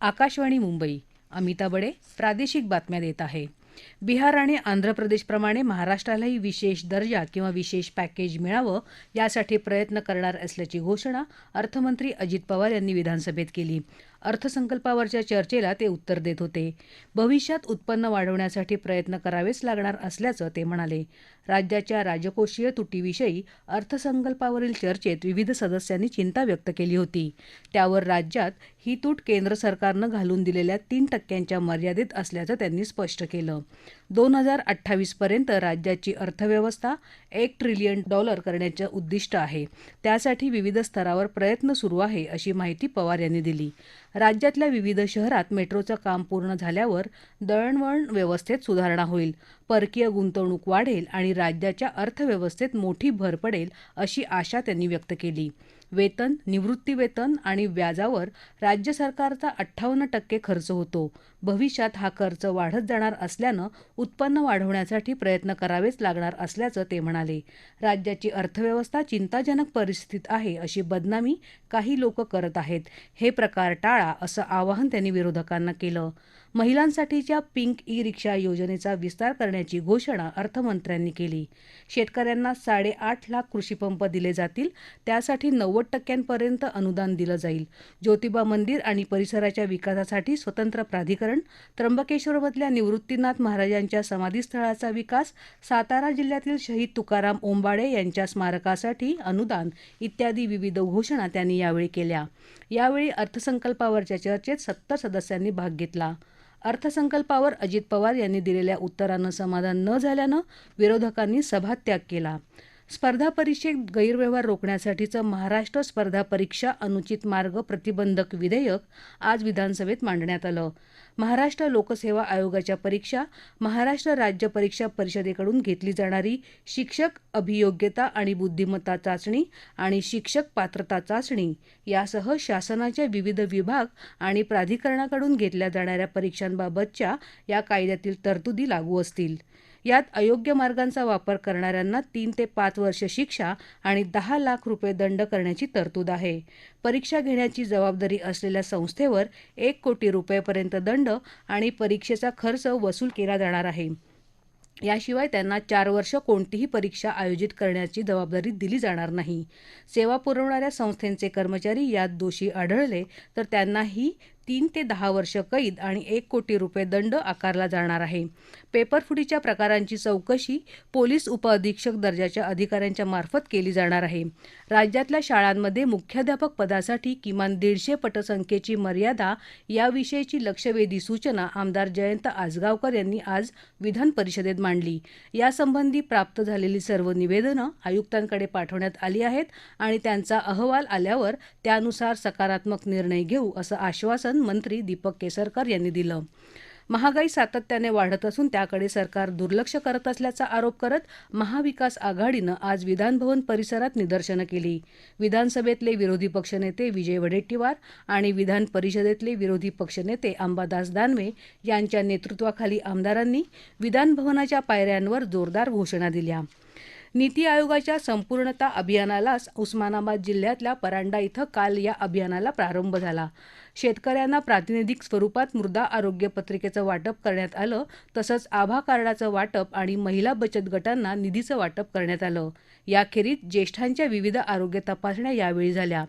आकाशवाणी मुंबई. अमिता बडे प्रादेशिक बातम्या देत आहे. बिहार आणि आंध्र प्रदेशप्रमाणे महाराष्ट्रालाही विशेष दर्जा किंवा विशेष पॅकेज मिळावं यासाठी प्रयत्न करणार असल्याची घोषणा अर्थमंत्री अजित पवार यांनी विधानसभेत केली. अर्थसंकल्पावरच्या चर्चेला ते उत्तर देत होते. भविष्यात उत्पन्न वाढवण्यासाठी प्रयत्न करावेच लागणार असल्याचं ते म्हणाले. राज्याच्या राजकोषीय तुटीविषयी अर्थसंकल्पावरील चर्चेत विविध सदस्यांनी चिंता व्यक्त केली होती. त्यावर राज्यात ही तूट केंद्र सरकारनं घालून दिलेल्या तीन टक्क्यांच्या मर्यादेत असल्याचं त्यांनी स्पष्ट केलं. दोन हजार अठ्ठावीसपर्यंत राज्याची अर्थव्यवस्था एक ट्रिलियन डॉलर करण्याचं उद्दिष्ट आहे. त्यासाठी विविध स्तरावर प्रयत्न सुरू आहे अशी माहिती पवार यांनी दिली. राज्यातल्या विविध शहरात मेट्रोचं काम पूर्ण झाल्यावर दळणवळण व्यवस्थेत सुधारणा होईल. परकीय गुंतवणूक वाढेल आणि राज्याच्या अर्थव्यवस्थेत मोठी भर पडेल अशी आशा त्यांनी व्यक्त केली. वेतन निवृत्तीवेतन आणि व्याजावर राज्य सरकारचा अठ्ठावन्न टक्के खर्च होतो. भविष्यात हा खर्च वाढत जाणार असल्यानं उत्पन्न वाढवण्यासाठी प्रयत्न करावेच लागणार असल्याचं ते म्हणाले. राज्याची अर्थव्यवस्था चिंताजनक परिस्थितीत आहे अशी बदनामी काही लोक करत आहेत. हे प्रकार टाळा असं आवाहन त्यांनी विरोधकांना केलं. महिलांसाठीच्या पिंक ई रिक्षा योजनेचा विस्तार करण्याची घोषणा अर्थमंत्र्यांनी केली. शेतकऱ्यांना साडेआठ लाख कृषीपंप दिले जातील त्यासाठी नव्वद टक्क्यांपर्यंत अनुदान दिलं जाईल. ज्योतिबा मंदिर आणि परिसराच्या विकासासाठी स्वतंत्र प्राधिकरण त्र्यंबकेश्वरमधल्या निवृत्तीनाथ महाराजांच्या समाधीस्थळाचा विकास सातारा जिल्ह्यातील शहीद तुकाराम ओंबाडे यांच्या स्मारकासाठी अनुदान इत्यादी विविध घोषणा त्यांनी यावेळी केल्या. यावेळी अर्थसंकल्पावरच्या चर्चेत सत्तर सदस्यांनी भाग घेतला. अर्थसंकल्पावर अजित पवार यांनी दिलेल्या उत्तरानं समाधान न झाल्यानं विरोधकांनी सभात्याग केला. स्पर्धा परीक्षेत गैरव्यवहार रोखण्यासाठीचं महाराष्ट्र स्पर्धा परीक्षा अनुचित मार्ग प्रतिबंधक विधेयक आज विधानसभेत मांडण्यात आलं. महाराष्ट्र लोकसेवा आयोगाच्या परीक्षा महाराष्ट्र राज्य परीक्षा परिषदेकडून घेतली जाणारी शिक्षक अभियोग्यता आणि बुद्धिमत्ता चाचणी आणि शिक्षक पात्रता चाचणी यासह शासनाच्या विविध विभाग आणि प्राधिकरणाकडून घेतल्या जाणाऱ्या परीक्षांबाबतच्या या कायद्यातील तरतुदी लागू असतील. यात अयोग्य मार्गांचा वापर करणाऱ्यांना तीन ते पाच वर्ष शिक्षा आणि दहा लाख रुपये दंड करण्याची तरतूद आहे. परीक्षा घेण्याची जबाबदारी असलेल्या संस्थेवर एक कोटी रुपयेपर्यंत दंड आणि परीक्षेचा खर्च वसूल केला जाणार आहे. याशिवाय त्यांना चार वर्ष कोणतीही परीक्षा आयोजित करण्याची जबाबदारी दिली जाणार नाही. सेवा पुरवणाऱ्या संस्थेचे कर्मचारी यात दोषी आढळले तर त्यांनाही तीन ते दहा वर्ष कैद आणि एक कोटी रुपये दंड आकारला जाणार आहे. पेपरफुटीच्या प्रकारांची चौकशी पोलीस उपअधीक्षक दर्जाच्या अधिकाऱ्यांच्या मार्फत केली जाणार आहे. राज्यातल्या शाळांमध्ये मुख्याध्यापक पदासाठी किमान दीडशे पटसंख्येची मर्यादा याविषयीची लक्षवेधी सूचना आमदार जयंत आजगावकर यांनी आज विधान परिषदेत मांडली. यासंबंधी प्राप्त झालेली सर्व निवेदनं आयुक्तांकडे पाठवण्यात आली आहेत आणि त्यांचा अहवाल आल्यावर त्यानुसार सकारात्मक निर्णय घेऊ असं आश्वासन मंत्री दीपक केसरकर यांनी दिलं. महागाई सातत्याने वाढत असून त्याकडे सरकार दुर्लक्ष करत असल्याचा आरोप करत महाविकास आघाडीनं आज विधानभवन परिसरात निदर्शनं केली. विधानसभेतले विरोधी पक्षनेते विजय वडेट्टीवार आणि विधान परिषदेतले विरोधी पक्षनेते अंबादास दानवे यांच्या नेतृत्वाखाली आमदारांनी विधानभवनाच्या पायऱ्यांवर जोरदार घोषणा दिल्या. नीती आयोगाच्या संपूर्णता अभियानालाच उस्मानाबाद जिल्ह्यातल्या परांडा इथं काल या अभियानाला प्रारंभ झाला. शेतकऱ्यांना प्रातिनिधिक स्वरूपात मृदा आरोग्य पत्रिकेचं वाटप करण्यात आलं तसंच आभा कार्डाचं वाटप आणि महिला बचत गटांना निधीचं वाटप करण्यात आलं. याखेरीज ज्येष्ठांच्या विविध आरोग्य तपासण्या यावेळी झाल्या.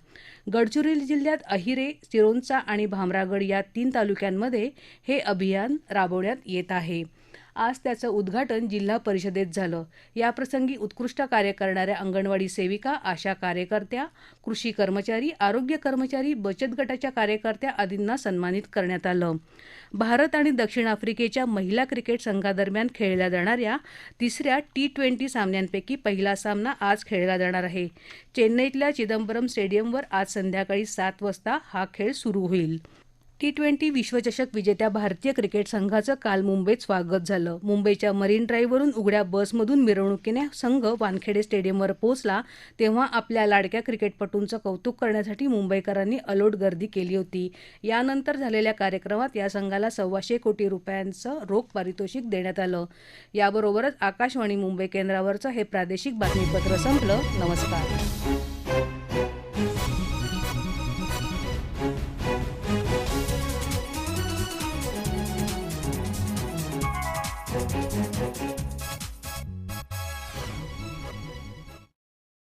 गडचिरोली जिल्ह्यात अहिरे सिरोंचा आणि भामरागड या तीन तालुक्यांमध्ये हे अभियान राबवण्यात येत आहे. आज त्याचं उद्घाटन जिल्हा परिषदेत झालं. याप्रसंगी उत्कृष्ट कार्य करणाऱ्या अंगणवाडी सेविका आशा कार्यकर्त्या कृषी कर्मचारी आरोग्य कर्मचारी बचत गटाच्या कार्यकर्त्या आदींना सन्मानित करण्यात आलं. भारत आणि दक्षिण आफ्रिकेच्या महिला क्रिकेट संघादरम्यान खेळल्या जाणाऱ्या तिसऱ्या टी ट्वेंटी सामन्यांपैकी पहिला सामना आज खेळला जाणार आहे. चेन्नईतल्या चिदंबरम स्टेडियमवर आज संध्याकाळी सात वाजता हा खेळ सुरू होईल. टी ट्वेंटी विश्वचषक विजेत्या भारतीय क्रिकेट संघाचं काल मुंबईत स्वागत झालं. मुंबईच्या मरीन ड्राईव्हवरून उघड्या बसमधून मिरवणुकीने संघ वानखेडे स्टेडियमवर पोहोचला तेव्हा आपल्या लाडक्या क्रिकेटपटूंचं कौतुक करण्यासाठी मुंबईकरांनी अलोट गर्दी केली होती. यानंतर झालेल्या कार्यक्रमात या संघाला सव्वाशे कोटी रुपयांचं रोख पारितोषिक देण्यात आलं. याबरोबरच आकाशवाणी मुंबई केंद्रावरचं हे प्रादेशिक बातमीपत्र संपलं. नमस्कार.